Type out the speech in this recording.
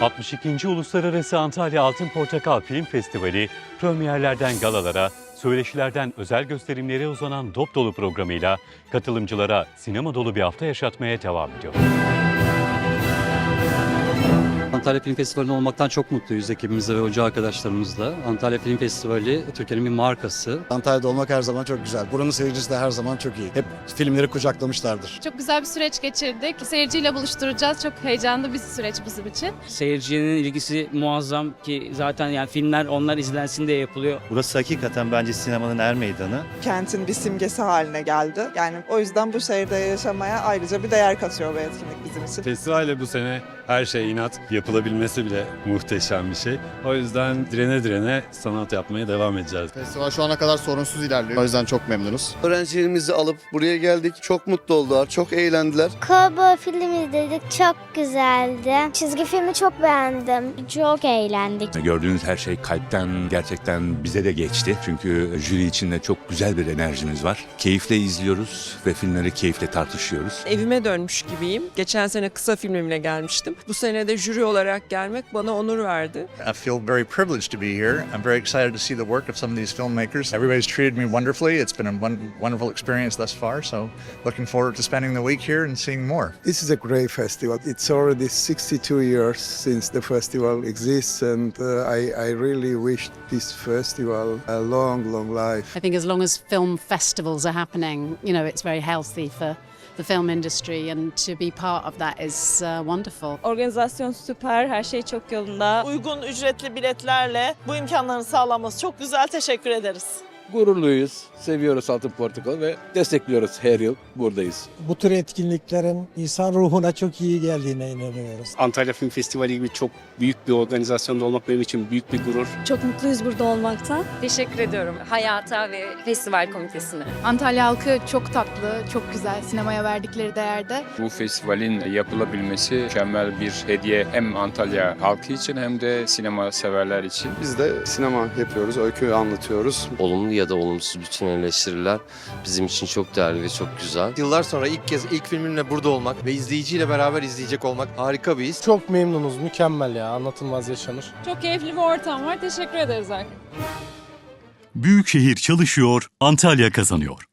62. Uluslararası Antalya Altın Portakal Film Festivali, premierlerden galalara, söyleşilerden özel gösterimlere uzanan dop dolu programıyla katılımcılara sinema dolu bir hafta yaşatmaya devam ediyor. Antalya Film Festivali'nde olmaktan çok mutluyuz ekibimizle ve hoca arkadaşlarımızla. Antalya Film Festivali Türkiye'nin bir markası. Antalya'da olmak her zaman çok güzel. Buranın seyircisi de her zaman çok iyi. Hep filmleri kucaklamışlardır. Çok güzel bir süreç geçirdik. Seyirciyle buluşturacağız. Çok heyecanlı bir süreç bizim için. Seyircinin ilgisi muazzam ki zaten yani filmler onlar izlensin diye yapılıyor. Burası hakikaten bence sinemanın er meydanı. kentin bir simgesi haline geldi. Yani o yüzden bu şehirde yaşamaya ayrıca bir değer katıyor bu etkinlik bizim için. Festivalle bu sene her şey inat. Yapılabilmesi bile muhteşem bir şey. O yüzden direne direne sanat yapmaya devam edeceğiz. Festival şu ana kadar sorunsuz ilerliyor. O yüzden çok memnunuz. Öğrencilerimizi alıp buraya geldik. Çok mutlu oldular, çok eğlendiler. Kovboy filmi izledik. Çok güzeldi. Çizgi filmi çok beğendim. Çok eğlendik. Gördüğünüz her şey kalpten gerçekten bize de geçti. Çünkü jüri içinde çok güzel bir enerjimiz var. Keyifle izliyoruz ve filmleri keyifle tartışıyoruz. Evime dönmüş gibiyim. Geçen sene kısa filmimle gelmiştim. Bu sene de jüri olarak gelmek bana onur verdi. I feel very privileged to be here. I'm very excited to see the work of some of these filmmakers. Everybody's treated me wonderfully. It's been a wonderful experience thus far. So looking forward to spending the week here and seeing more. This is a great festival. It's already 62 years since the festival exists and uh, I, I really wish this festival a long, long life. I think as long as film festivals are happening, you know, it's very healthy for the film industry and to be part of that is uh, wonderful. Organizasyon süper, her şey çok yolunda. Uygun ücretli biletlerle bu imkanların sağlanması çok güzel. Teşekkür ederiz. Gururluyuz, seviyoruz Altın Portakal ve destekliyoruz her yıl buradayız. Bu tür etkinliklerin insan ruhuna çok iyi geldiğine inanıyoruz. Antalya Film Festivali gibi çok büyük bir organizasyonda olmak benim için büyük bir gurur. Çok mutluyuz burada olmaktan. Teşekkür ediyorum hayata ve festival komitesine. Antalya halkı çok tatlı, çok güzel. Sinemaya verdikleri değerde. Bu festivalin yapılabilmesi mükemmel bir hediye hem Antalya halkı için hem de sinema severler için. Biz de sinema yapıyoruz, öykü anlatıyoruz. Olumlu ya da olumsuz bütün eleştiriler bizim için çok değerli ve çok güzel. Yıllar sonra ilk kez ilk filmimle burada olmak ve izleyiciyle beraber izleyecek olmak harika bir his. Çok memnunuz, mükemmel ya. Anlatılmaz yaşanır. Çok keyifli bir ortam var. Teşekkür ederiz arkadaşlar. Büyükşehir çalışıyor, Antalya kazanıyor.